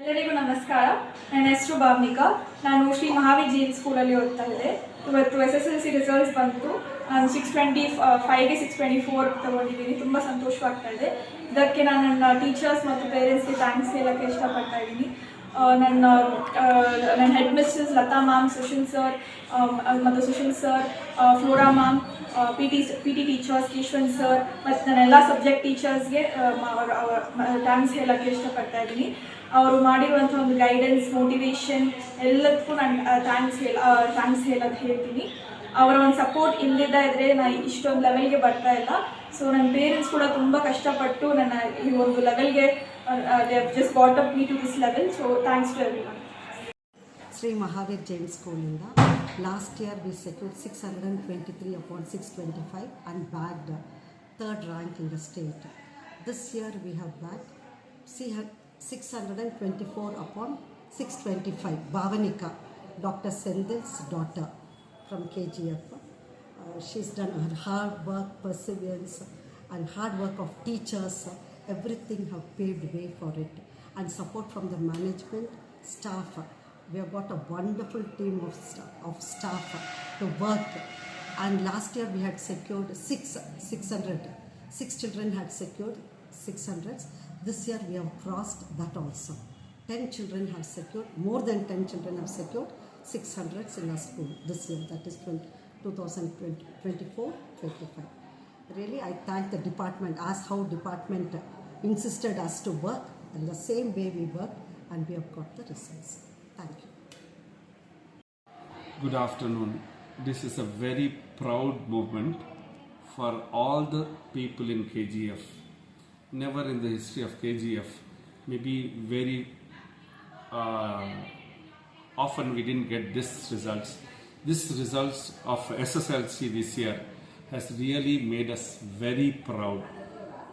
ಎಲ್ಲರಿಗೂ ನಮಸ್ಕಾರ. ನನ್ನ ಹೆಸರು ಭಾವನಿಕಾ ನಾನು ಶ್ರೀ ಮಹಾವೀರ್ ಜೈನ್ ಸ್ಕೂಲಲ್ಲಿ ಓದ್ತಾ ಇದ್ದೆ. ಇವತ್ತು S S L C results ಬಂತು. ನಾನು ಸಿಕ್ಸ್ ಟ್ವೆಂಟಿ ಫೈವ್ಗೆ ಸಿಕ್ಸ್ ಟ್ವೆಂಟಿ ಫೋರ್ ತೊಗೊಂಡಿದ್ದೀನಿ. ತುಂಬ ಸಂತೋಷವಾಗ್ತಾ ಇದೆ. ಇದಕ್ಕೆ ನಾನು ನನ್ನ ಟೀಚರ್ಸ್ ಮತ್ತು ಪೇರೆಂಟ್ಸ್ಗೆ ಥ್ಯಾಂಕ್ಸ್ ಹೇಳೋಕ್ಕೆ ಇಷ್ಟಪಡ್ತಾ ಇದ್ದೀನಿ. ನನ್ನ ಆ, ನನ್ನ head mistress Latha ma'am Sushil sir ಮತ್ತು Sushil sir Flora ma'am P T P T teachers Keshavan sir ಮತ್ತು ನನ್ನ ಎಲ್ಲ ಸಬ್ಜೆಕ್ಟ್ ಟೀಚರ್ಸ್ಗೆ ಥ್ಯಾಂಕ್ಸ್ ಹೇಳೋಕ್ಕೆ ಇಷ್ಟಪಡ್ತಾ ಇದ್ದೀನಿ. ಅವರು ಮಾಡಿರುವಂಥ ಒಂದು ಗೈಡೆನ್ಸ್ ಮೋಟಿವೇಶನ್ ಎಲ್ಲದಕ್ಕೂ ನಾನು ಥ್ಯಾಂಕ್ಸ್ ಹೇಳ ಥ್ಯಾಂಕ್ಸ್ ಹೇಳೋದು ಹೇಳ್ತೀನಿ. ಅವರ ಒಂದು ಸಪೋರ್ಟ್ ಇಲ್ಲದಿದ್ದ ಇದ್ದರೆ ನಾನು ಇಷ್ಟೊಂದು ಲೆವೆಲ್ಗೆ ಬರ್ತಾ ಇಲ್ಲ. ಸೊ ನನ್ನ ಪೇರೆಂಟ್ಸ್ ಕೂಡ ತುಂಬ ಕಷ್ಟಪಟ್ಟು ನನ್ನ ಈ ಒಂದು ಲೆವೆಲ್ಗೆ Uh, they have just brought up me to this level. So thanks to everyone. Sri Mahavir Jain School last year we secured 623 upon 625 and bagged third rank in the state. This year we have bagged 624 upon 625. Bhavanika, Dr. Sendil's daughter from KGF. Uh, she's done her hard work, perseverance and hard work of teachers Everything have paved way for it, and support from the management, staff. We have got a wonderful team of of staff to work. And last year we had secured six six hundred. Six children had secured six hundreds. This year we have crossed that also. 10 children have secured, more than 10 children have secured 600s in our school this year, that is 20, 2024-25. Really, I thank the department, as how department insisted us to work, and the same way we worked, and we have got the results. Thank you. Good afternoon. This is a very proud moment for all the people in KGF. Never in the history of KGF, maybe very uh, often we didn't get this results. This results of SSLC this year has really made us very proud.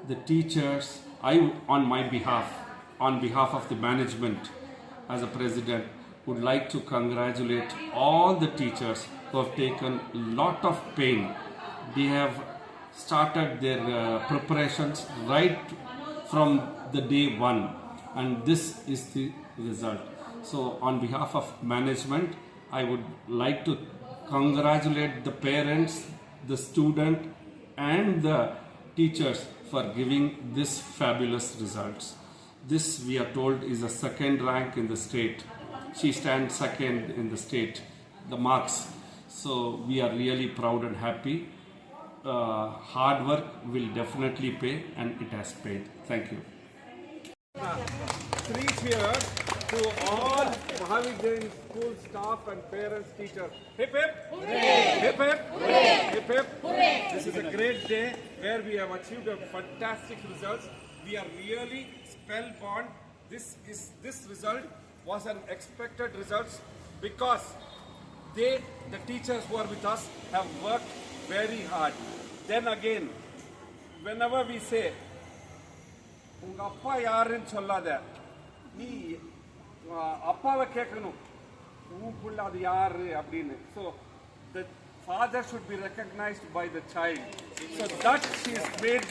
The teachers, I on my behalf, on behalf of the management as a president, would like to congratulate all the teachers who have taken a lot of pain. They have started their uh, preparations right from the day one, and this is the result. So, on behalf of management, I would like to congratulate the parents, the student, and the teachers for giving this fabulous results. This, we are told, is a second rank in the state. She stands second in the state, the marks. So, we are really proud and happy. Uh, hard work will definitely pay, and it has paid. Thank you. three cheers to all Mahavir Jain school staff and parents, teachers. Hip hip! Hip hip! Hip hip! This is a great day where we have achieved a fantastic results. We are really spellbound. This is this result was an expected results because they, the teachers who are with us, have worked very hard. Then again, whenever we say உங்க அப்பா யாருன்னு சொல்லாத நீ அஹ், அப்பாவை கேட்கணும் உன் புள்ள அது யாரு அப்படின்னு so the father should be recognised by the child so that she is made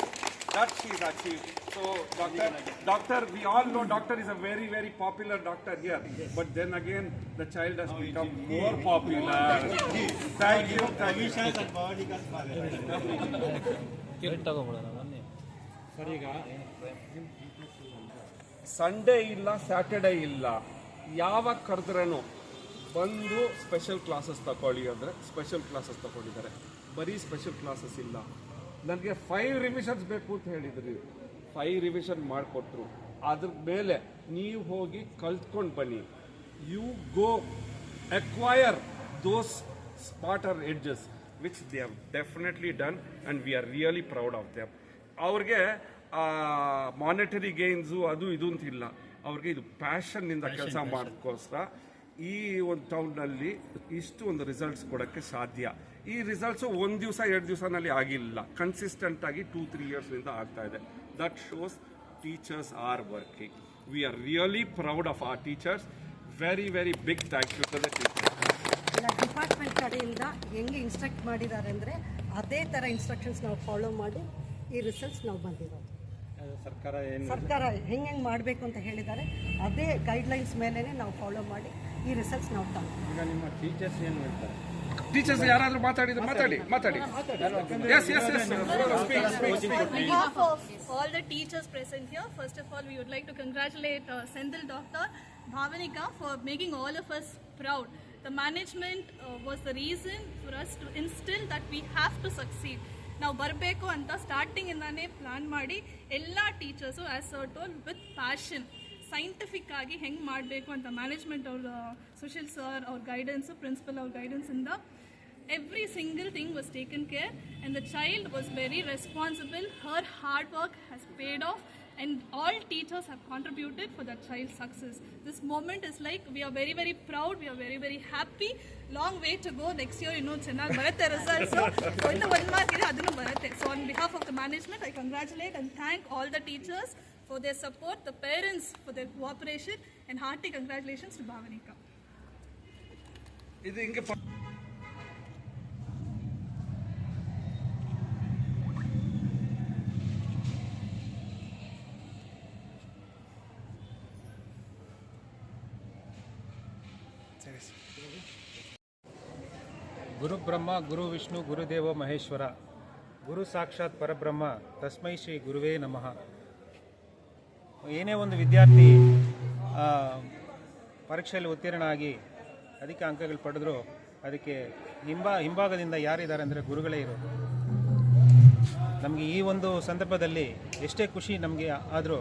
that she is achieve so doctor doctor we all know doctor is a very very popular doctor here but then again the child has become more popular thank you thank you Sunday ಇಲ್ಲ Saturday ಇಲ್ಲ. ಯಾವಾಗ ಕರೆದ್ರೂ ಬಂದು special classes ತಗೊಳ್ಳಿ ಅಂದರೆ special classes ತಗೊಂಡಿದ್ದಾರೆ. ಬರೀ special classes ಇಲ್ಲ. ನನಗೆ ಫೈವ್ ರಿವಿಷನ್ಸ್ ಬೇಕು ಅಂತ ಹೇಳಿದ್ರಿ. ಫೈವ್ ರಿವಿಷನ್ ಮಾಡಿಕೊಟ್ರು. ಅದ್ರ ಮೇಲೆ ನೀವು ಹೋಗಿ ಕಲ್ತ್ಕೊಂಡು ಬನ್ನಿ. You go acquire those spotter edges which they have definitely done and we are really proud of them ಅವ್ರಿಗೆ ಮಾನಿಟರಿ ಗೇನ್ಸು ಅದು ಇದು ಅಂತ ಇಲ್ಲ ಅವ್ರಿಗೆ ಇದು ಪ್ಯಾಷನ್ನಿಂದ ಕೆಲಸ ಮಾಡೋಕ್ಕೋಸ್ಕರ ಈ ಒಂದು ಟೌನ್ನಲ್ಲಿ ಇಷ್ಟು ಒಂದು ರಿಸಲ್ಟ್ಸ್ ಕೊಡೋಕ್ಕೆ ಸಾಧ್ಯ. ಈ ರಿಸಲ್ಟ್ಸು ಒಂದು ದಿವಸ ಎರಡು ದಿವಸನಲ್ಲಿ ಆಗಿಲ್ಲ. ಕನ್ಸಿಸ್ಟೆಂಟ್ ಆಗಿ ಟೂ ತ್ರೀ ಇಯರ್ಸ್ನಿಂದ ಆಗ್ತಾ ಇದೆ. That shows teachers are working we are really proud of our teachers very very big thank you to the teachers department ಕಡೆಯಿಂದ ಹೆಂಗೆ ಇನ್ಸ್ಟ್ರಕ್ಟ್ ಮಾಡಿದ್ದಾರೆ ಅಂದರೆ ಅದೇ ಥರ ಇನ್ಸ್ಟ್ರಕ್ಷನ್ಸ್ ನಾವು ಫಾಲೋ ಮಾಡಿ ಈ ರಿಸಲ್ಟ್ಸ್ ನಾವು ಬಂದಿರೋದು. ಸರ್ಕಾರ ಸರ್ಕಾರ ಹೆಂಗೆ ಹೆಂಗೆ ಮಾಡಬೇಕು ಅಂತ ಹೇಳಿದ್ದಾರೆ. ಅದೇ ಗೈಡ್ಲೈನ್ಸ್ ಮೇಲೇ ನಾವು ಫಾಲೋ ಮಾಡಿ ಈ ರಿಸಲ್ಟ್ಸ್ ನಾವು ತಂದು ನಿಮ್ಮ ಟೀಚರ್ಸ್ ಏನು ಹೇಳ್ತಾರೆ? ಟೀಚರ್ಸ್ ಯಾರಾದರೂ ಮಾತಾಡಿದ್ರೆ ಮಾತಾಡಿ. ಮಾತಾಡಿ yes yes yes all the teachers present here first of all we would like to congratulate Sendhil doctor Bhavanika for making all of us proud the management was the reason for us to instil that we have to succeed ನಾವು ಬರಬೇಕು ಅಂತ ಸ್ಟಾರ್ಟಿಂಗಿಂದಾನೇ plan ಮಾಡಿ ಎಲ್ಲ teachers as a whole with passion scientific ಆಗಿ ಹೆಂಗೆ ಮಾಡಬೇಕು ಅಂತ ಮ್ಯಾನೇಜ್ಮೆಂಟ್ ಅವ್ರ ಸುಶೀಲ್ ಸರ್ ಅವ್ರ ಗೈಡೆನ್ಸು ಪ್ರಿನ್ಸಿಪಲ್ ಅವ್ರ ಗೈಡೆನ್ಸಿಂದ every single thing was taken care and the child was very responsible her hard work has paid off. and all teachers have contributed for that child's success this moment is like we are very very proud we are very very happy long way to go next year you know ಚೆನ್ನಾಗಿ ಬರುತ್ತೆ results so ಇನ್ನು ಒಂದು mark ಇದೆ ಅದನ್ನು ಬರುತ್ತೆ so on behalf of the management I congratulate and thank all the teachers for their support the parents for their cooperation and hearty congratulations to Bhavanika ಗುರು ಬ್ರಹ್ಮ, ಗುರು ವಿಷ್ಣು ಗುರುದೇವ ಮಹೇಶ್ವರ. ಗುರು ಸಾಕ್ಷಾತ್ ಪರಬ್ರಹ್ಮ, ತಸ್ಮೈ ಶ್ರೀ ಗುರುವೇ ನಮಃ. ಏನೇ ಒಂದು ವಿದ್ಯಾರ್ಥಿ ಪರೀಕ್ಷೆಯಲ್ಲಿ ಉತ್ತೀರ್ಣ ಆಗಿ ಅಧಿಕ ಅಂಕಗಳು ಪಡೆದ್ರು ಅದಕ್ಕೆ ಹಿಂಬ, ಹಿಂಭಾಗದಿಂದ ಯಾರಿದ್ದಾರೆ ಅಂದರೆ ಗುರುಗಳೇ ಇರೋದು. ನಮಗೆ ಈ ಒಂದು ಸಂದರ್ಭದಲ್ಲಿ ಎಷ್ಟೇ ಖುಷಿ ನಮಗೆ ಆದರೂ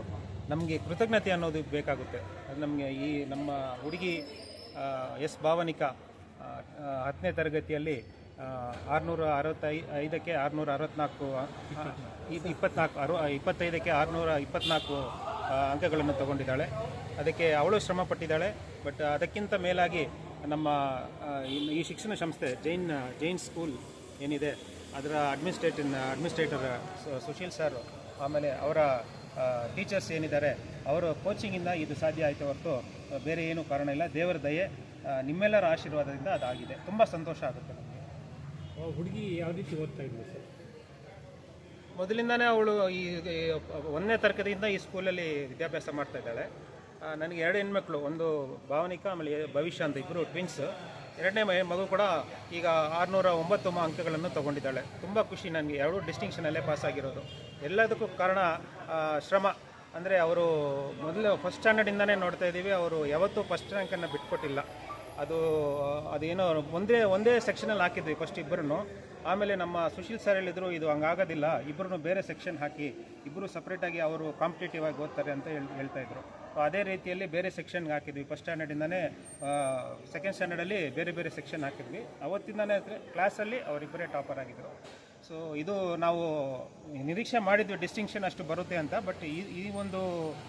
ನಮಗೆ ಕೃತಜ್ಞತೆ ಅನ್ನೋದು ಬೇಕಾಗುತ್ತೆ. ಅದು ನಮಗೆ ಈ ನಮ್ಮ ಹುಡುಗಿ ಎಸ್ ಭಾವನಿಕ ಹತ್ತನೇ ತರಗತಿಯಲ್ಲಿ ಆರುನೂರ ಅರವತ್ತೈ ಐದಕ್ಕೆ ಆರುನೂರ ಅರವತ್ತ್ನಾಲ್ಕು ಇಪ್ಪತ್ನಾಲ್ಕು ಅರು ಇಪ್ಪತ್ತೈದಕ್ಕೆ ಆರುನೂರ ಇಪ್ಪತ್ನಾಲ್ಕು ಆ, ಅಂಕಗಳನ್ನು ತಗೊಂಡಿದ್ದಾಳೆ. ಅದಕ್ಕೆ ಅವಳು ಶ್ರಮ ಪಟ್ಟಿದ್ದಾಳೆ ಬಟ್ ಅದಕ್ಕಿಂತ ಮೇಲಾಗಿ ನಮ್ಮ ಈ ಶಿಕ್ಷಣ ಸಂಸ್ಥೆ ಜೈನ್ ಜೈನ್ ಸ್ಕೂಲ್ ಏನಿದೆ ಅದರ ಅಡ್ಮಿನಿಸ್ಟ್ರೇಟಿವ್ ಅಡ್ಮಿನಿಸ್ಟ್ರೇಟರ್ ಸುಶೀಲ್ ಸರ್ ಆಮೇಲೆ ಅವರ ಟೀಚರ್ಸ್ ಏನಿದ್ದಾರೆ ಅವರು ಕೋಚಿಂಗಿಂದ ಇದು ಸಾಧ್ಯ ಆಯಿತು ಹೊರತು ಬೇರೆ ಏನೂ ಕಾರಣ ಇಲ್ಲ. ದೇವರ ದಯೆ ನಿಮ್ಮೆಲ್ಲರ ಆಶೀರ್ವಾದದಿಂದ ಅದಾಗಿದೆ. ತುಂಬ ಸಂತೋಷ ಆಗುತ್ತೆ ನಮಗೆ. ಹುಡುಗಿ ಯಾವ ರೀತಿ ಓದ್ತಾ ಇದ್ಲು ಸರ್? ಮೊದಲಿಂದನೇ ಅವಳು ಈ ಈ ಒಂದನೇ ತರಗತಿಯಿಂದ ಈ ಸ್ಕೂಲಲ್ಲಿ ವಿದ್ಯಾಭ್ಯಾಸ ಮಾಡ್ತಾ ಇದ್ದಾಳೆ. ನನಗೆ ಎರಡು ಹೆಣ್ಮಕ್ಳು ಒಂದು ಭಾವನಿಕ ಆಮೇಲೆ ಭವಿಷ್ಯ ಅಂತ ಇಬ್ಬರು ಟ್ವಿನ್ಸ್ ಎರಡನೇ ಮಗು ಕೂಡ ಈಗ ಆರುನೂರ ಒಂಬತ್ತು ಅಂಕಗಳನ್ನು ತಗೊಂಡಿದ್ದಾಳೆ. ತುಂಬ ಖುಷಿ ನನಗೆ ಎರಡೂ ಡಿಸ್ಟಿಂಕ್ಷನಲ್ಲೇ ಪಾಸ್ ಆಗಿರೋದು ಎಲ್ಲದಕ್ಕೂ ಕಾರಣ ಶ್ರಮ. ಅಂದರೆ ಅವರು ಮೊದಲು ಫಸ್ಟ್ ಸ್ಟ್ಯಾಂಡರ್ಡಿಂದನೇ ನೋಡ್ತಾ ಇದ್ದೀವಿ. ಅವರು ಯಾವತ್ತೂ ಫಸ್ಟ್ ರ್ಯಾಂಕನ್ನು ಬಿಟ್ಕೊಟ್ಟಿಲ್ಲ. ಅದು, ಅದೇನೋ ಒಂದೇ ಒಂದೇ ಸೆಕ್ಷನಲ್ಲಿ ಹಾಕಿದ್ವಿ ಫಸ್ಟ್ ಇಬ್ಬರೂ ಆಮೇಲೆ ನಮ್ಮ ಸುಶೀಲ್ ಸರ್ ಹೇಳಿದ್ರು, ಇದು ಹಂಗಾಗೋದಿಲ್ಲ. ಇಬ್ಬರೂ ಬೇರೆ ಸೆಕ್ಷನ್ ಹಾಕಿ, ಇಬ್ಬರು ಸಪ್ರೇಟಾಗಿ ಅವರು ಕಾಂಪಿಟೇಟಿವ್ ಆಗಿ ಓದ್ತಾರೆ ಅಂತ ಹೇಳ್, ಹೇಳ್ತಾ ಇದ್ರು. ಅದೇ ರೀತಿಯಲ್ಲಿ ಬೇರೆ ಸೆಕ್ಷನ್ಗೆ ಹಾಕಿದ್ವಿ. ಫಸ್ಟ್ ಸ್ಟ್ಯಾಂಡರ್ಡಿಂದನೇ ಸೆಕೆಂಡ್ ಸ್ಟ್ಯಾಂಡರ್ಡಲ್ಲಿ ಬೇರೆ ಬೇರೆ ಸೆಕ್ಷನ್ ಹಾಕಿದ್ವಿ. ಅವತ್ತಿಂದನೇ ಕ್ಲಾಸಲ್ಲಿ ಅವರಿಬ್ಬರೇ ಟಾಪರ್ ಆಗಿದ್ದರು ಸೊ ಇದು ನಾವು ನಿರೀಕ್ಷೆ ಮಾಡಿದ್ವಿ ಡಿಸ್ಟಿಂಕ್ಷನ್ ಅಷ್ಟು ಬರುತ್ತೆ ಅಂತ ಬಟ್ ಈ ಈ ಒಂದು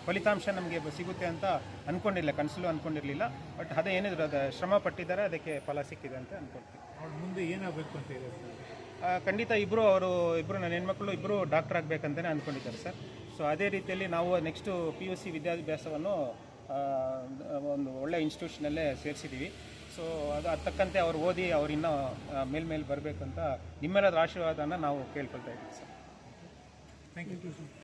ಫಲಿತಾಂಶ ನಮಗೆ ಸಿಗುತ್ತೆ ಅಂತ ಅಂದ್ಕೊಂಡಿಲ್ಲ ಕನಸಲು ಅಂದ್ಕೊಂಡಿರಲಿಲ್ಲ ಬಟ್ ಅದೇ ಏನಿದ್ರು ಅದು ಶ್ರಮ ಪಟ್ಟಿದ್ದಾರೆ ಅದಕ್ಕೆ ಫಲ ಸಿಕ್ಕಿದೆ ಅಂತ ಅಂದ್ಕೊಳ್ತೀವಿ ಮುಂದೆ ಏನಾಗಬೇಕು ಅಂತ ಇದೆ ಖಂಡಿತ ಇಬ್ಬರು ಅವರು ಇಬ್ಬರು ನನ್ನ ಹೆಣ್ಮಕ್ಳು ಇಬ್ಬರು ಡಾಕ್ಟರ್ ಆಗಬೇಕಂತಲೇ ಅಂದ್ಕೊಂಡಿದ್ದಾರೆ ಸರ್ ಸೊ ಅದೇ ರೀತಿಯಲ್ಲಿ ನಾವು ನೆಕ್ಸ್ಟು ಪಿ ಯು ಸಿ ವಿದ್ಯಾಭ್ಯಾಸವನ್ನು ಒಂದು ಒಳ್ಳೆ ಇನ್ಸ್ಟಿಟ್ಯೂಷನಲ್ಲೇ ಸೇರಿಸಿದ್ದೀವಿ ಸೊ ಅದು ಅದು ತಕ್ಕಂತೆ ಅವ್ರು ಓದಿ ಅವ್ರು ಇನ್ನೂ ಮೇಲ್ಮೇಲೆ ಬರಬೇಕಂತ ನಿಮ್ಮೆಲ್ಲರ ಆಶೀರ್ವಾದನ ನಾವು ಕೇಳ್ಕೊಳ್ತಾ ಇದ್ದೀವಿ ಸರ್ ಥ್ಯಾಂಕ್ ಯು